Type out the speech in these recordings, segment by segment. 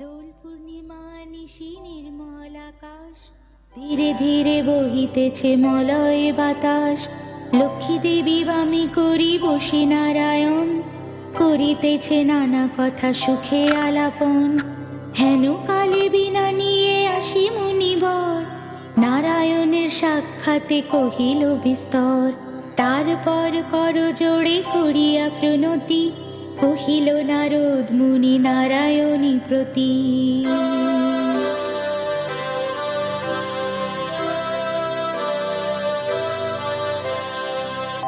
দোল পূর্ণিমা, নিশি নির্মল আকাশ, ধীরে ধীরে বহিতেছে মলয় বাতাস। লক্ষ্মী দেবী বামি করি বসে নারায়ণ করিতেছে নানা কথা সুখে আলাপন। হেন কালে বিনা নিয়ে আসি মুনিবর, নারায়ণের সাক্ষাতে কহিল বিস্তর। তারপর কর জোড়ে করিয়া প্রণতি কহিল, নারদ মুনি নারায়ণী প্রতি।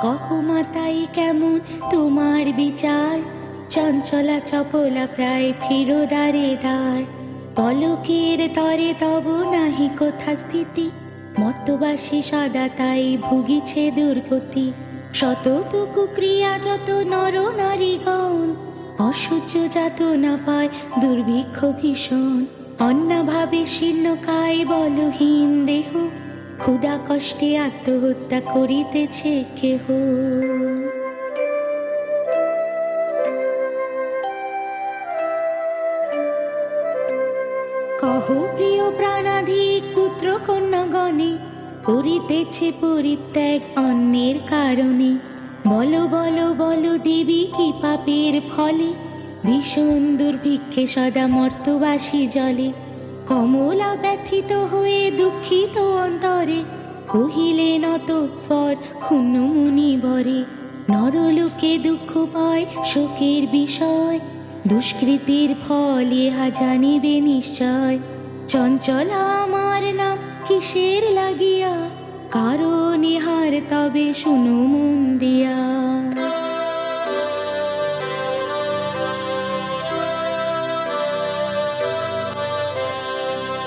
কহ, মাতাই, কেমন তোমার বিচার? চঞ্চলা চপলা প্রায় ফিরো দ্বারে পলকের তরে তব নাহি কোথা স্থিতি? মর্তবাসী সদা তাই ভুগিছে দুর্গতি। শত কুক্রিয়া যত নর নারীগণ, অসহ্য যাত না পায় দুর্ভিক্ষ ভীষণ। অন্নাভাবে শীর্ণকায় বলহীন দেহ ক্ষুধা কষ্টে আত্মহত্যা করিতেছে কহ। করিতেছে পরিত্যাগ অন্যের কারণে। বলো বলো বলো দেবী, কি পাপের ফলে? ভীষণ দুর্ভিক্ষে সদা মর্তবাসী জলে। কমলা ব্যথিত হয়ে দুঃখিত অন্তরে কহিলেন অতঃপর ক্ষুণ্ণ মুনি বরে, নরলোকে দুঃখ পায় শোকের বিষয়, দুষ্কৃতির ফল ইহা জানিবে নিশ্চয়। চঞ্চলা আমার কিসের লাগিয়া? কারণ ইহার তবে শুনো মন দিয়া।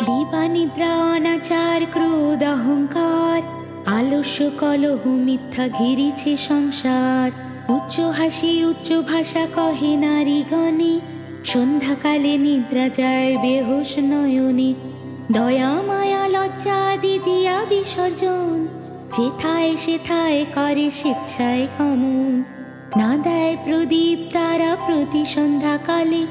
দিবানিদ্রা ক্রোধ, অহংকার, আলস্য, কলহ, মিথ্যা ঘিরিছে সংসার। উচ্চ হাসি, উচ্চ ভাষা কহে নারীগণে সন্ধ্যাকালে নিদ্রা যায়, বেহুশ নয়নে দয়া মায়া, লজ্জা দিদিয়া বিসর্জন। যেথায় সেথায় করে স্বেচ্ছায় কমন না দেয় প্রদীপ তারা প্রতি সন্ধ্যাকালে।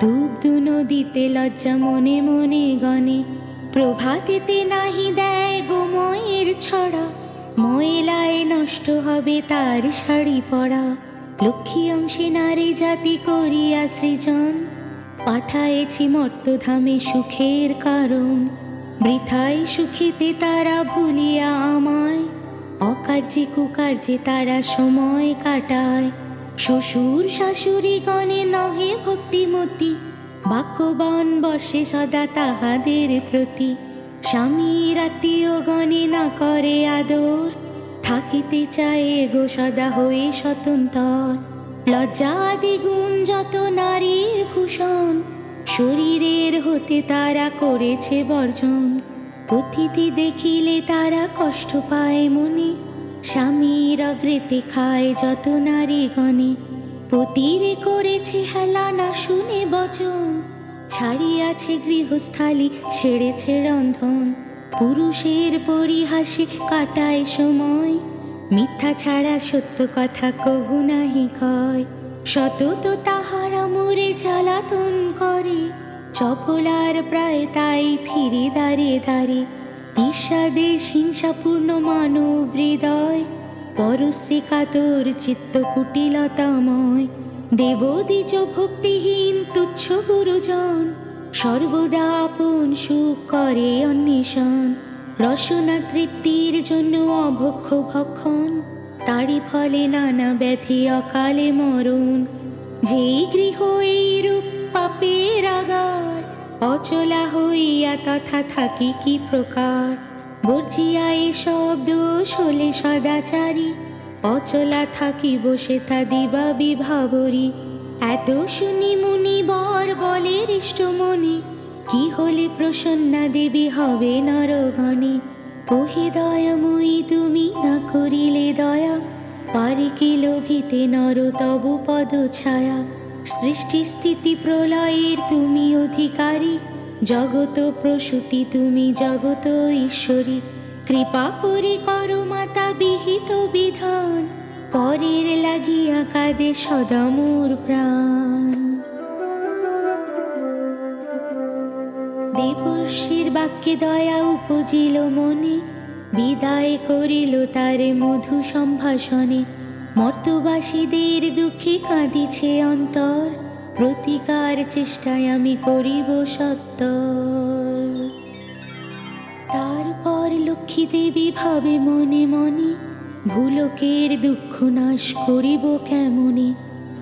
ধূপ দু নদীতে লজ্জা মনে মনে গণে প্রভাতেতে নাহি দেয় গোময়ের ছড়া। ময়লায় নষ্ট হবে তার শাড়ি পরা। লক্ষ্মী অংশে নারী জাতি করিয়া সৃজন। পাঠায়েছি মর্তধামে সুখের কারণ। বৃথায় সুখেতে তারা ভুলিয়া আমায়। অকার্যে কুকার্যে তারা সময় কাটায়। শ্বশুর শাশুড়ি গণে নহে ভক্তিমতী। বাক্যবান বর্ষে সদা তাহাদের প্রতি। স্বামীর আত্মীয় গণে না করে আদর। থাকিতে চায় গো সদা হয়ে স্বতন্ত্র। লজ্জা আদি গুণ যত নারীর ভূষণ, শরীরের হতে তারা করেছে বর্জন। অতিথি দেখিলে তারা কষ্ট পায় মনে, স্বামীর অগ্রেতে খায় যত নারী গণে। পতিরে করেছে হেলা না শুনে বচন, ছাড়িয়াছে গৃহস্থালি, ছেড়েছে রন্ধন। পুরুষের পরিহাসে কাটায় সময় মিথ্যা ছাড়া সত্য কথা কহু নাহি কয় সতত তাহারা মোরে জ্বালাতন করে। চপলার প্রায় তাই ফিরে দাঁড়ে দাঁড়ে ঈর্ষাদেশ হিংসাপূর্ণ মানব হৃদয়। পরশ্রী কাতর চিত্ত কুটিলতাময়। দেবদ্বিজ ভক্তিহীন তুচ্ছ গুরুজন। সর্বদা আপন সুখ করে অন্বেষণ। রসনা তৃপ্তির জন্য অভক্ষ ভক্ষণ, তারই ফলে নানা ব্যাধি অকালে মরণ। যেই গৃহ এই রূপ পাপের আগার, অচলা হইয়া তথা থাকি কি প্রকার? বর্জিয়া এসব দোষ হলে সদাচারী, অচলা থাকি বসে তা দিবা বিভাবরী। এত শুনি মুনি বর বলে হৃষ্টমণি কি হলে প্রসন্না দেবী হবে নরগণে? ওহে দয়াময়ী, তুমি না করিলে দয়া। পারে কি লোভিতে নর, তবু পদ ছায়া। সৃষ্টি স্থিতি প্রলয়ের তুমি অধিকারী। জগত প্রসূতি তুমি জগত ঈশ্বরী। কৃপা করে করো মাতা বিহিত বিধান। পরের লাগিয়া কাঁদে সদা মোর প্রাণ। দেবর্ষীর বাক্যে দয়া উপজিল মনে, বিদায় করিল তারে মধু সম্ভাষণে। মর্তবাসীদের দুঃখে কাঁদিছে অন্তর, প্রতিকার চেষ্টায় আমি করিব সত্য তারপর লক্ষ্মী দেবী ভাবে মনে মনে, ভুলকের দুঃখ নাশ করিব কেমনে?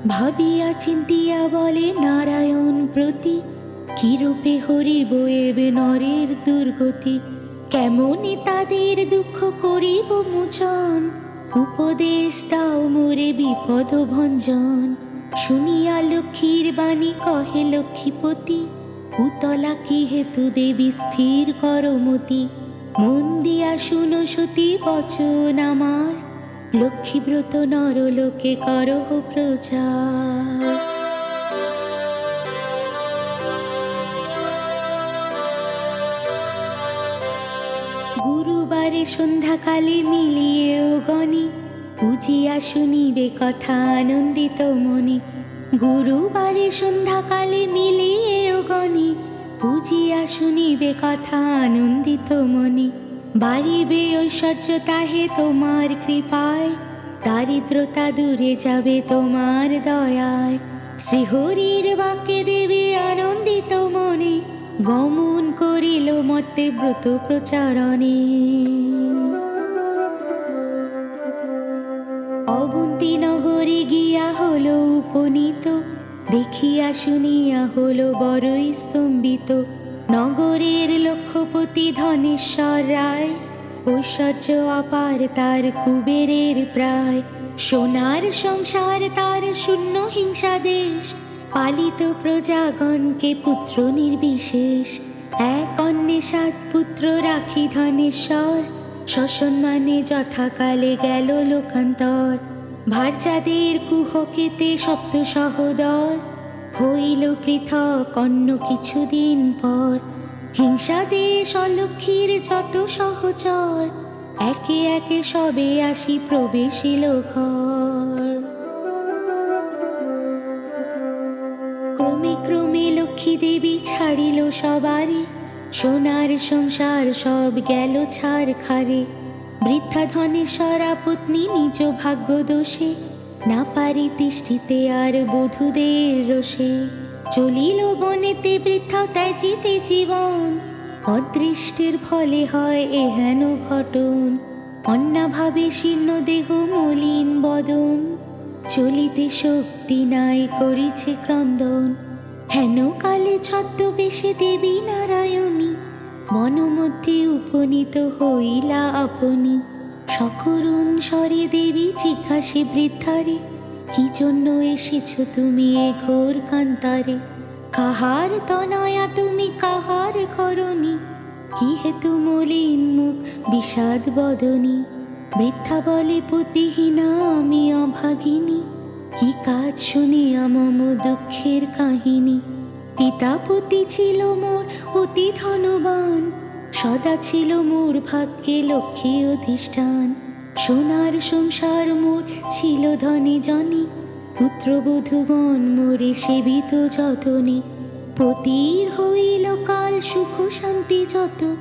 ভাবিয়া চিন্তিয়া বলে, নারায়ণ প্রতি কিরূপে এবে নরের দুর্গতি? কেমনে তাদের দুঃখ করিব মোচন? উপদেশ দাও মোরে বিপদ ভঞ্জন। শুনিয়া লক্ষ্মীর বাণী কহে লক্ষ্মীপতি, উতলা কি হেতু দেবী স্থির করমতি? মন দিয়া শুনো সতী বচন আমার। লক্ষ্মীব্রত নরলোকে করহ প্রচার। গুরুবারে সন্ধ্যাকালে মিলিয়েও গণি। বুঝিয়া শুনিবে কথা আনন্দিত মনি গুরুবারে সন্ধ্যাকালে মিলিয়েও গণি। বুঝিয়া শুনিবে কথা আনন্দিত মনি বাড়িবে ঐশ্বর্য তাহে তোমার কৃপায়। দারিদ্রতা দূরে যাবে তোমার দয়ায়। শ্রীহরির বাক্যে দেবে আনন্দিত মনে করিল মর্তে ব্রত প্রচারণে। অবন্তী নগরে গিয়া হল উপনীত, দেখিয়া শুনিয়া হল বড়ই স্তম্ভিত। নগরের লক্ষ্যপতি ধনেশ্বর রায়, ঐশ্বর্য অপার তার কুবেরের প্রায়। সোনার সংসার তার শূন্য হিংসা দেশ পালিত প্রজাগণকে পুত্র নির্বিশেষ। এক অন্যে সাত পুত্র রাখি ধনেশ্বর সসম্মানে যথাকালে গেল লোকান্তর। ভারচাঁদের কুহকেতে সপ্ত সহদর, হইল পৃথক অন্য কিছুদিন পর। হিংসা দেশ অলক্ষীর যত সহচর, একে একে সবে আসি প্রবেশিল ঘর। দেবী ছাড়িল সবারে, সোনার সংসার সব গেল ছাড় খারে। বৃদ্ধা ধনেশ্বরা পত্নী নিজ ভাগ্য দোষে, না পারি তিষ্ঠিতে আর বধূদের রোষে। চলিল বনেতে বৃদ্ধা ত্যাজিতে জীবন, অদৃষ্টের ফলে হয় এহেন ঘটন। অন্নাভাবে শীর্ণ দেহ মলিন বদন, চলিতে শক্তি নাই করিছে ক্রন্দন। হেন কালে ছদ্মবেশে দেবী নারায়ণী, মনোমধ্যে উপনীত হইলা আপনি। সকরুণ স্বরে দেবী জিজ্ঞাসে বৃদ্ধারে, কি জন্য এসেছ তুমি এ ঘোর কান্তারে? কাহার তনয়া তুমি কাহার করনি কি হেতু মলিন মুখ বিষাদ বদনী? বৃদ্ধা বলে পতিহীনা আমি অভাগিনী। কি কাজ শুনিয়া মম দুঃখের কাহিনী? পিতাপতি ছিল মোর অতি ধনবান। সদা ছিল মোর ভাগ্যে লক্ষ্মী অধিষ্ঠান। সোনার সংসার মোর ছিল ধনে জনি। পুত্রবধূগণ মোরে সেবিত যতনে। পতির হইল কাল সুখ শান্তি যত।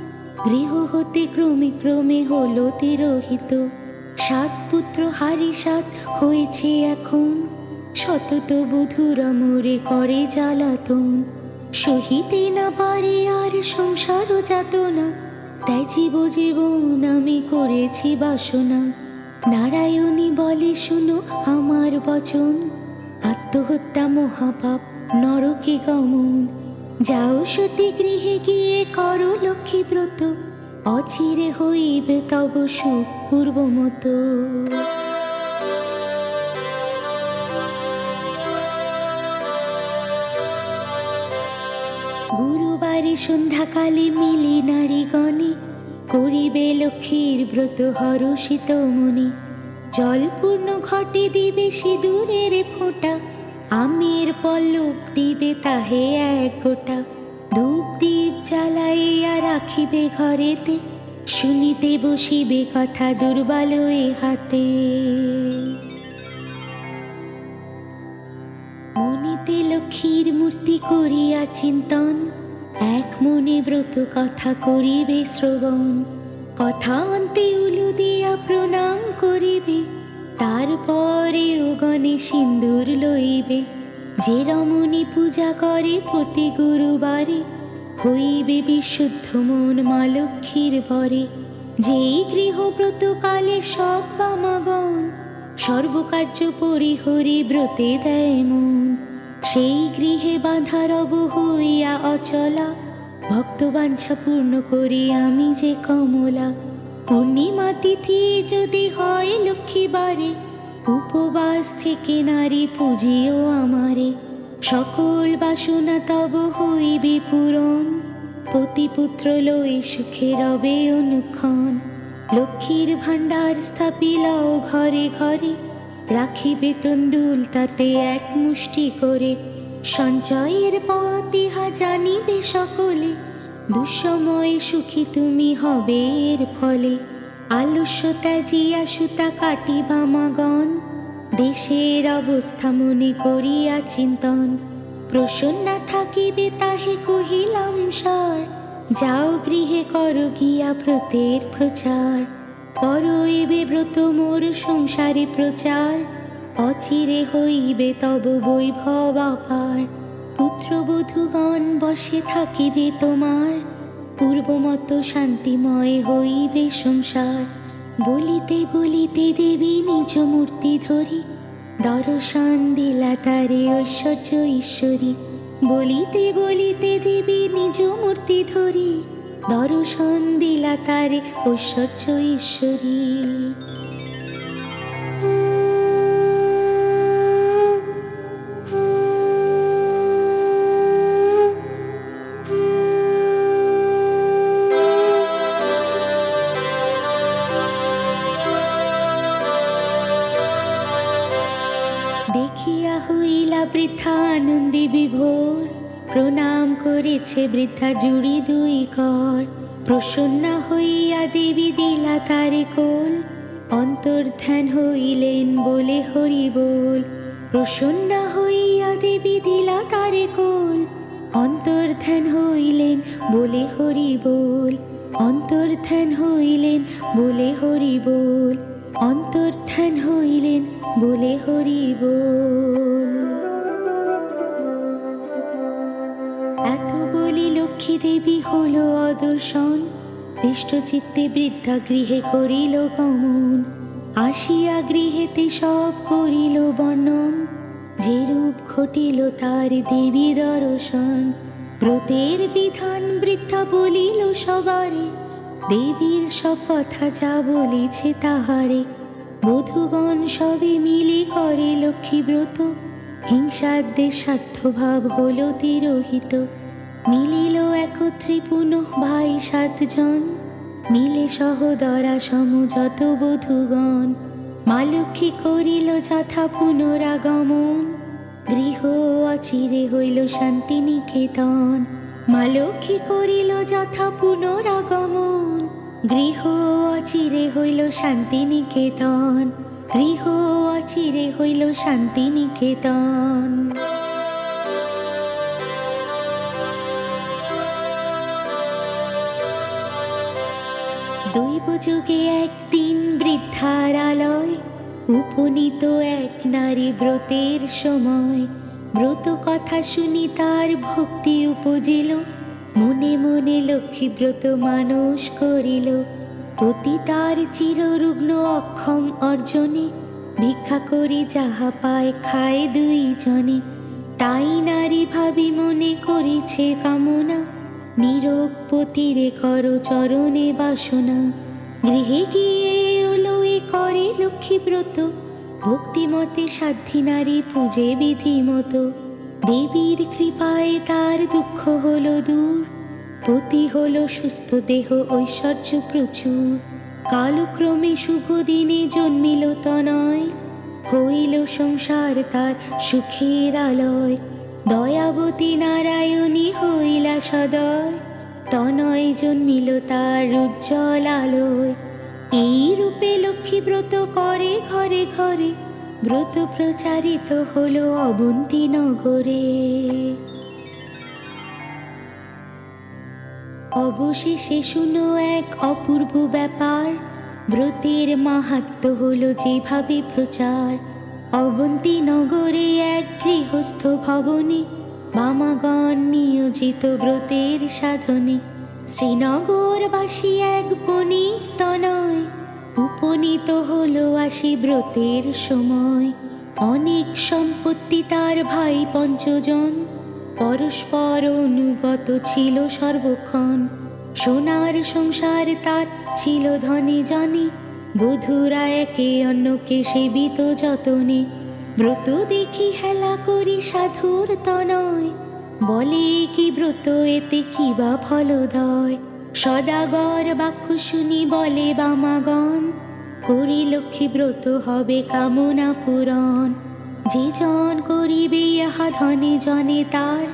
গৃহ হতে ক্রমে ক্রমে হলো তিরোহিত। সাত পুত্র হারি সাত হয়েছে এখন। শতত বধুরা মোরে করে জ্বালাতন। সহিতে না পারে আর সংসারও যাতনা। তাই জীব জীবন আমি করেছি বাসনা। নারায়ণী বলে, শুনো আমার বচন। আত্মহত্যা মহাপাপ, নরকে গমন। যাও সতী গৃহে গিয়ে করো লক্ষ্মী ব্রত অচিরে হইবে তব সুখ পূর্বমতো গুরুবারে সন্ধ্যাকালে মিলি নারীগণে করিবে লক্ষ্মীর ব্রত হরষিত মনি। জলপূর্ণ ঘটে দিবে সিঁদুরের ফোঁটা, আমের পল্লব দিবে তাহে এক গোটা। রাখিবে ঘরেতে, শুনিতে বসিবে কথা দুর্বল এ হাতে। মনিতে লক্ষ্মীর মূর্তি করিয়া চিন্তন, এক মনে ব্রত কথা করিবে শ্রবণ। কথা অন্তে উলু দিয়া প্রণাম করিবে, তারপরে গণে সিন্দুর লইবে। যে রমণী পূজা করে প্রতি গুরুবারে হইবে বিশুদ্ধ মন মা লক্ষ্মীর বরে যেই গৃহব্রত কালে সব বামাগণ সর্বকার্য পরিহরি ব্রতে দেয় মন। সেই গৃহে বাঁধা রব হইয়া অচলা, ভক্তবাঞ্ছা পূর্ণ করি আমি যে কমলা। পূর্ণিমা তিথি যদি হয় লক্ষ্মীবারে উপবাস থেকে নারী পুজিও আমারে। সকল বাসনা তব হইবে পূরণ পতিপুত্র লই সুখে রবে অনুক্ষণ। লক্ষ্মীর ভাণ্ডার স্থাপিলাও ঘরে ঘরে। রাখিবে তণ্ডুল তাতে এক মুষ্টি করে। সঞ্চয়ের পথ জানিবে সকলে। দুঃসময়ে সুখী তুমি হবে এর ফলে। আলস্য ত্যাজিয়া সুতা কাটিবা মাগন। দেশের অবস্থা মনে করিয়া চিন্তন। প্রসন্না থাকিবে তাহে কহিলাম সার যাও গৃহে কর গিয়া ব্রতের প্রচার। করো এবে ব্রত মোর সংসারে প্রচার। অচিরে হইবে তব বৈভব অপার পুত্রবধূগণ বসে থাকিবে তোমার। পূর্বমত শান্তিময় হইবে সংসার। বলিতে বলিতে দেবী নিজ মূর্তি ধরি, দর্শন দিলা তারে ঐশ্বর্য ঈশ্বরী। বলিতে বলিতে দেবী নিজ মূর্তি ধরি, দর্শন দিলা তারে ঐশ্বর্য ঈশ্বরী। আনন্দে বিভোর, প্রণাম করেছে বৃদ্ধা জুড়ি দুই কর প্রসন্না হইয়া দেবী দিলা তারে কোল অন্তর্ধান হইলেন বলে হরি বল। প্রসন্না হইয়া দেবী দিলা তারে কোল অন্তর্ধান হইলেন বলে হরি বল। অন্তর্ধান হইলেন বলে হরি বল অন্তর্ধান হইলেন বলে হরি বল। দেবী হলো অদর্শন, হৃষ্টচিত্তে বৃদ্ধা গৃহে করিল গমন, আসিয়া গৃহেতে সব করিল বর্ণন যে রূপ ঘটিল তার দেবী দর্শন, ব্রতের বিধান বৃদ্ধা বলিল সবারে। দেবীর সব কথা যা বলিছে তাহারে। বধুগণ সবে মিলে করে লক্ষ্মী ব্রত হিংসাদ্যের স্বার্থভাব হলো তিরোহিত। মিলিল একত্রে পুনঃ ভাই সাতজন। মিলে সহদরা সম যত বধূগণ। মা লক্ষ্মী করিল যথা পুনরাগমন। গৃহ অচিরে হইল শান্তি নিকেতন। মা লক্ষ্মী করিল যথা পুনরাগমন। গৃহ অচিরে হইল শান্তি নিকেতন। গৃহ অচিরে হইল শান্তি নিকেতন। যুগে একদিন বৃদ্ধার আলয়, উপনীত এক নারী ব্রতের সময়। ব্রত কথা শুনি তার ভক্তি উপজিল, মনে মনে লক্ষ্মী ব্রত মানুষ করিল। পতি তার চিররুগ্ন অক্ষম অর্জনে, ভিক্ষা করি যাহা পায় খায় দুইজনে। তাই নারী ভাবি মনে করিছে কামনা, নিরোগ পতিরে কর চরণে বাসনা। গৃহে গিয়ে ওলোয়ে করে লক্ষ্মী ব্রত। ভক্তিমতে সাধ্যী নারী পূজে বিধি মতো দেবীর কৃপায় তার দুঃখ হলো দূর। পতি হলো সুস্থ দেহ ঐশ্বর্য প্রচুর। কালক্রমে শুভ দিনে জন্মিল তনয়। হইল সংসার তার সুখের আলয়। দয়াবতী নারায়ণী হইলা সদয়। তনয় জন্মিল তার উজ্জ্বল আলোয়। এই রূপে লক্ষ্মী ব্রত করে ঘরে ঘরে, ব্রত প্রচারিত হলো অবন্তী নগরে। অবশেষে শুনো এক অপূর্ব ব্যাপার, ব্রতের মাহাত্ম হলো যেভাবে প্রচার। অবন্তী নগরে এক গৃহস্থ ভবনে মামাগণ নিয়োজিত ব্রতের সাধনে, শ্রীনগরবাসী এক বণিক তনয় উপনীত হলো আসি ব্রতের সময়। অনেক সম্পত্তি তার ভাই পঞ্চজন। পরস্পর অনুগত ছিল সর্বক্ষণ। সোনার সংসার তার ছিল ধনে জনে। বধুরা একে অন্যকে সেবিত যতনে। ব্রত দেখি হেলা করি সাধুর তনয়। বলে কি ব্রত, এতে কি বা ফলদয়? সদাগর বাক্য শুনি বলে বামাগণ। করি লক্ষ্মী ব্রত, হবে কামনা পূরণ। যে জন করিবে ইহা ধনে জনে তার।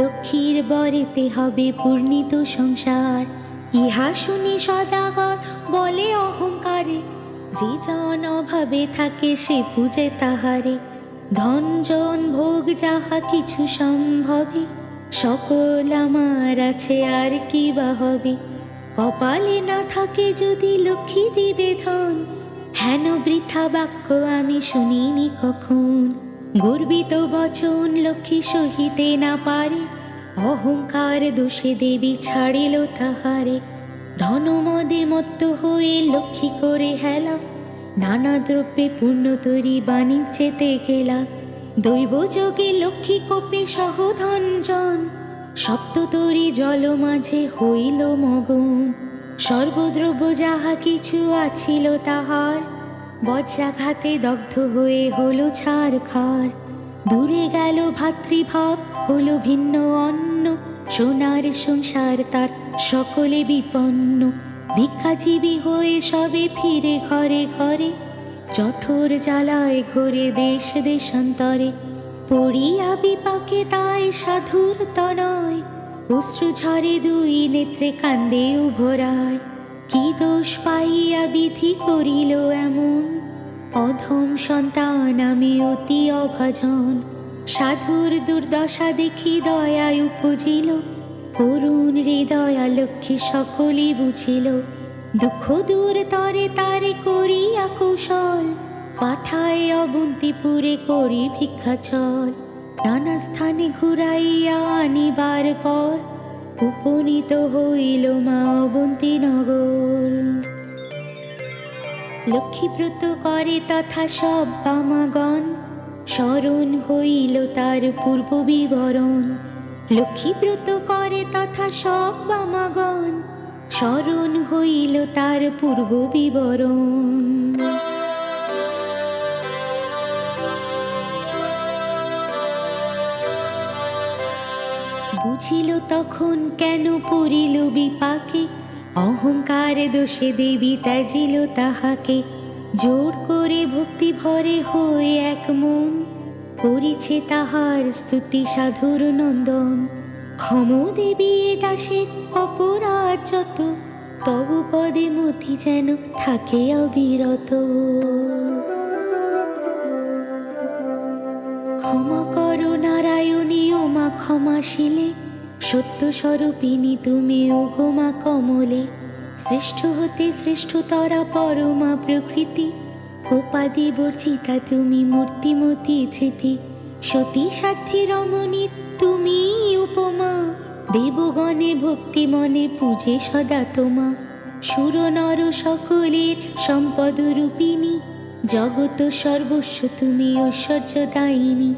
লক্ষ্মীর বরেতে হবে পূর্ণিত সংসার। ইহা শুনি সদাগর, বলে অহংকারে। যে জন অভাবে থাকে সে পূজে তাহারে। ধন জন ভোগ যাহা কিছু সম্ভবে, সকল আমার আছে আর কি বা হবে। কপালে না থাকে যদি লক্ষ্মী দিবে ধন হেন বৃথা বাক্য আমি শুনিনি কখন। গর্বিত বচন লক্ষ্মী সহিতে না পারে, অহংকার দোষে দেবী ছাড়িল তাহারে। ধনমদে মত্ত হয়ে লক্ষ্মী করে হেলা। নানা দ্রব্যে পূর্ণ তৈরি বাণিজ্যেতে গেলা। দৈব যোগে লক্ষ্মী কোপে সহধনজন সপ্ততরী জল মাঝে হইল মগন। সর্বদ্রব্য যাহা কিছু আছিল তাহার। বজ্রাঘাতে দগ্ধ হয়ে হলো ছাড় খার। দূরে গেল ভাতৃভাব, হলো ভিন্ন অন্ন। সোনার সংসার তার সকলে বিপন্ন, ভিক্ষাজীবী হয়ে সবে ফিরে ঘরে ঘরে, জঠর জ্বালায় ঘোরে দেশ দেশান্তরে। পড়িয়া বিপাকে তাই সাধুর তনয়, অশ্রু ঝরে দুই নেত্রে কান্দে উভরায়। কি দোষ পাইয়া বিধি করিল এমন? অধম সন্তান আমি অতি অভাজন, সাধুর দুর্দশা দেখি দয়ায় উপজিল। করুণ হৃদয়া লক্ষ্মী সকলই বুঝিল, দুঃখ দূর তরে তারে করিয়া কৌশল, পাঠায় অবন্তিপুরে করি ভিক্ষা চল। নানা স্থানে ঘুরাইয়া আনিবার পর উপনীত হইল মা অবন্তী নগর। লক্ষ্মীব্রত করে তথা সব বামাগণ, স্মরণ হইল তার পূর্ব বিবরণ। লক্ষ্মীব্রত করে তথা সব বামাগণ, স্মরণ হইল তার পূর্ব বিবরণ। বুঝিল তখন কেন পড়িল বিপাকে, অহংকার দোষে দেবী ত্যাজিল তাহাকে, জোর করে ভক্তি ভরে হয়ে এক মন করিছে তাহার স্তুতি সাধুর নন্দন। ক্ষম দেবী দাসের অপরাধ যত, তবু পদে মতি যেন থাকে অবিরত। ক্ষমা করো নারায়ণী, ও মা ক্ষমাশীলে সত্য স্বরূপিনী তুমি, ও ঘোমা কমলে। শ্রেষ্ঠ হতে শ্রেষ্ঠতরা পরমা প্রকৃতি। কোপাদি বর্জিতা, তুমি মূর্তিমতি ধৃতি। সতী সাধ্যী রমণী, তুমি উপমা। দেবগণে ভক্তি মনে পূজে সদা তোমা। সুর নর সকলের সম্পদ রূপিণী। জগত সর্বস্ব, তুমি ঐশ্বর্য দায়িনী।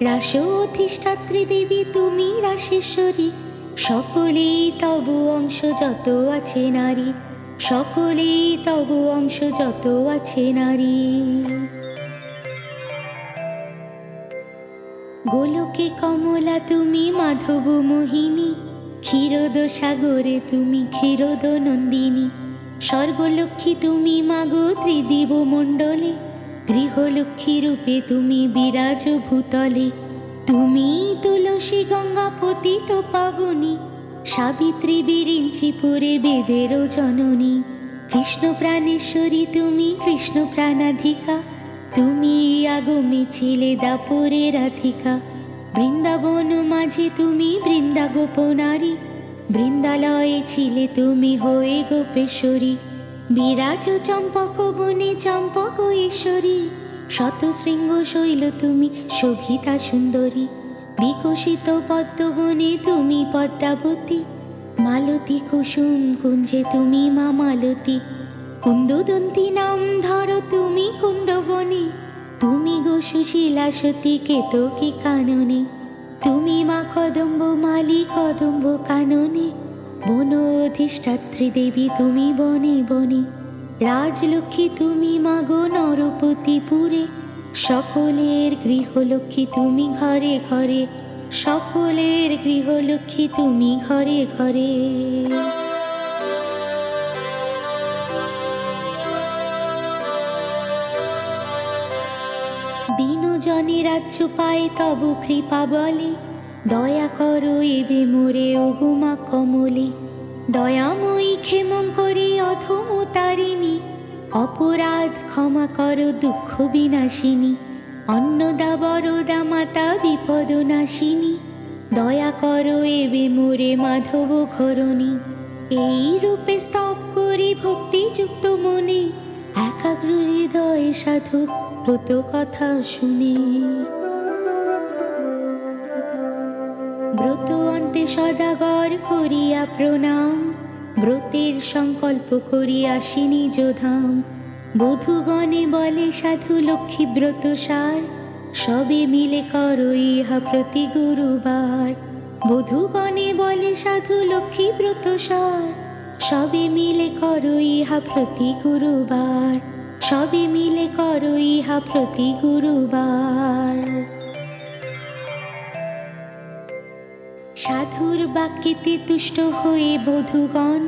রাস অধিষ্ঠাত্রী দেবী, তুমি রাসেশ্বরী। সকলেই তব অংশ, যত আছে নারী। সকলেই তব অংশ যত আছে নারী। গোলকে কমলা তুমি, মাধব মোহিনী, ক্ষীরদ সাগরে তুমি, ক্ষীরদ নন্দিনী। স্বর্গলক্ষ্মী তুমি, মাগো ত্রিদিব মণ্ডলে, গৃহলক্ষ্মী রূপে তুমি বিরাজ ভূতলে তুমি তুলসী গঙ্গা পতিত পাবনী সাবিত্রী বিরিঞ্চিপুরে বেদেরও জননী। কৃষ্ণ প্রাণেশ্বরী, তুমি কৃষ্ণ প্রাণাধিকা। তুমি আগমে ছিলে দাপরে রাধিকা। বৃন্দাবন মাঝে তুমি বৃন্দা গোপনারী বৃন্দালয়ে ছিলে তুমি হয়ে গোপেশ্বরী। বিরাজ চম্পক বনে চম্পক ঈশ্বরী। শত শৈল তুমি শোভিতা সুন্দরী। বিকশিত পদ্মবনে তুমি পদ্মাবতী। মালতী কুসুম কুঞ্জে তুমি মা মালতী। কুন্দদন্তী নাম ধরো তুমি কুন্দবনে। তুমি গো সুশীলা সতী কেতকী কাননে? তুমি মা কদম্ব মালি কদম্ব কাননে। বন অধিষ্ঠাত্রী দেবী তুমি বনে বনে। রাজলক্ষ্মী তুমি মা গো নরপতিপুরে সকলের গৃহলক্ষ্মী তুমি ঘরে ঘরে, সকলের গৃহলক্ষ্মী তুমি ঘরে ঘরে। দিনজনে রাজ্য পায় তব কৃপা বলে, দয়া করো এবে মোরে ওগুমা কমলে। দয়াময়ী ক্ষেমং করি অধম তারিণী অপরাধ ক্ষমা করো দুঃখ বিনাশিনী, অন্নদা বরদা মাতা বিপদ নাশিনী, দয়া করো এবে মোরে মাধব ঘরণী। এই রূপে স্তব করি ভক্তিযুক্ত মনে, একাগ্র হৃদয়ে সাধু ব্রত কথা শুনে। ব্রত অন্তে সদাগর করিয়া প্রণাম। ব্রতের সংকল্প করিয়া আসিনি যোধাম। বধুগণে বলে, সাধু লক্ষ্মী ব্রত সার। সবে মিলে করো ইহা প্রতি গুরুবার। বধুগণে বলে, সাধু লক্ষ্মী ব্রত সার। সবে মিলে করো ইহা প্রতি গুরুবার। সবে মিলে করো ইহা প্রতি গুরুবার। সাধুর বাক্যেতে তুষ্ট হয়ে বধুগণ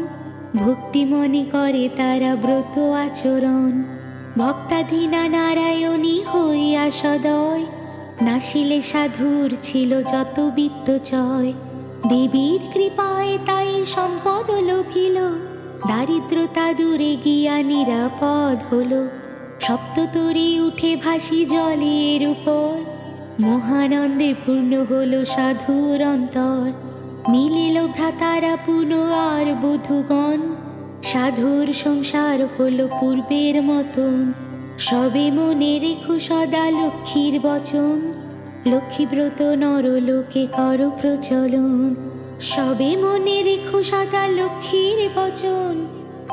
ভক্তি মনে করে তারা ব্রত আচরণ। ভক্তাধীনা নারায়ণী হইয়া সদয় নাসিলে সাধুর ছিল যত বিত্তচয় দেবীর কৃপায় তাই সম্পদ লোভিল, দারিদ্রতা দূরে গিয়া নিরাপদ হলো। সপ্ততরী উঠে ভাসি জলের উপর মহানন্দে পূর্ণ হলো সাধুর অন্তর। মিলিল ভ্রাতারা পুন আর বধুগণ। সাধুর সংসার হলো পূর্বের মতন। সবে মনে রেখো সদা লক্ষ্মীর বচন। লক্ষ্মীব্রত নরলোকে কর প্রচলন। সবে মনে রেখো সদা লক্ষ্মীর বচন।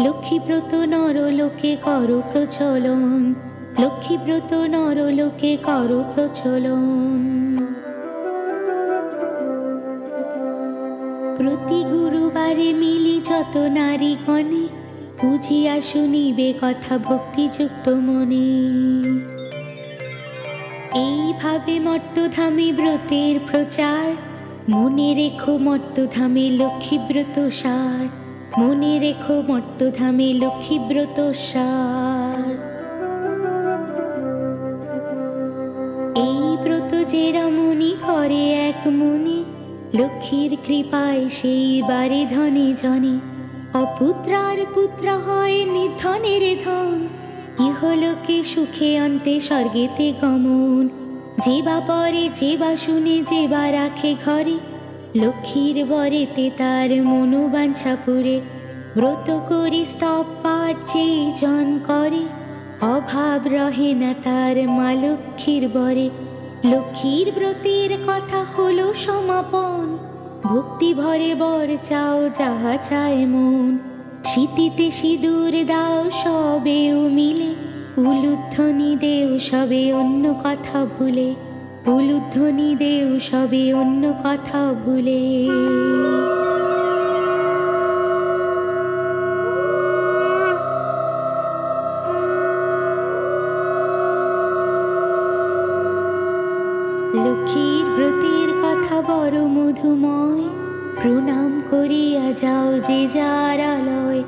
লক্ষ্মীব্রত নরলোকে কর প্রচলন। লক্ষ্মীব্রত নরলোকে কর প্রচলন। প্রতি গুরুবারে মিলি যত নারীগণে, বুঝিয়া শুনিবে কথা ভক্তিযুক্ত মনে। এইভাবে মর্তধামে ব্রতের প্রচার, মনে রেখো মর্তধামে লক্ষ্মীব্রত সার, মনে রেখো মর্তধামে লক্ষ্মীব্রত সার। করে এক মনে, লক্ষ্মীর কৃপায় সেই বারে ধনে জনে। অপুত্রার পুত্র হয় নিধনের ধন, ইহলোকে সুখে অন্তে স্বর্গেতে গমন। যে বা পরে, যে বা শুনে, যে বা রাখে ঘরে, লক্ষ্মীর বরেতে তার মনোবাঞ্ছা পুরে। ব্রত করে স্তব পাঠ যে জন করে, অভাব রহে না তার মা লক্ষ্মীর বরে। লক্ষ্মীর ব্রতের কথা হলো সমাপন। ভক্তি ভরে বর চাও, যাহা চায় মন। শীতিতে সিঁদুর দাও, সবেও মিলে। উলুধ্বনি দেও, সবে অন্য কথা ভুলে। উলুধ্বনি দেও, সবে অন্য কথা ভুলে। বড় মধুময় প্রণাম করিয়া যাও যে যার আলয়।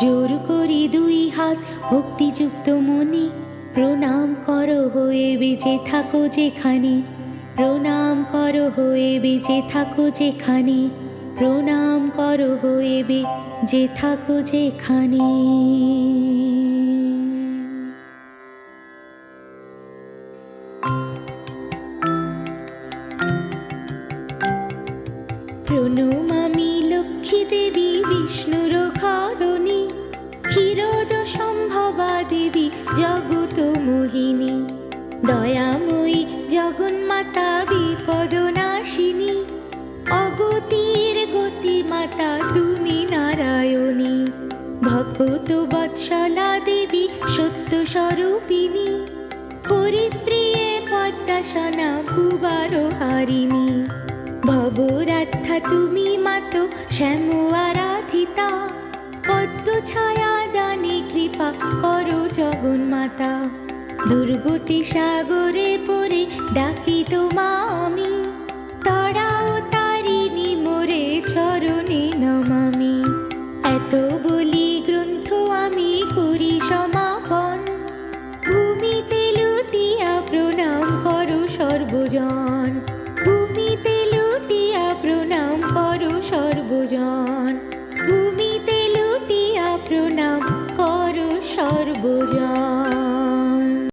জোর করি দুই হাত ভক্তিযুক্ত মনে, প্রণাম করো হয়ে বেঁচে থাকো যেখানে। প্রণাম করো হয়ে বেঁচে থাকো যেখানে। প্রণাম করো হয়ে বে যে থাকো যেখানে। বিপদ নাশিনী অগতির গতি মাতা তুমি নারায়ণী। ভকত বৎসলা দেবী, সত্য স্বরূপিণী, হরিপ্রিয়ে পদ্মাসনা ভুবার হারিণী। ভবরাধ্যা তুমি মাত, শ্যাম আরাধিতা পদ্ম ছায়া দানে কৃপা করো জগন্মাতা। দুর্গতি সাগরে পড়ে ডাকি তোমা আমি।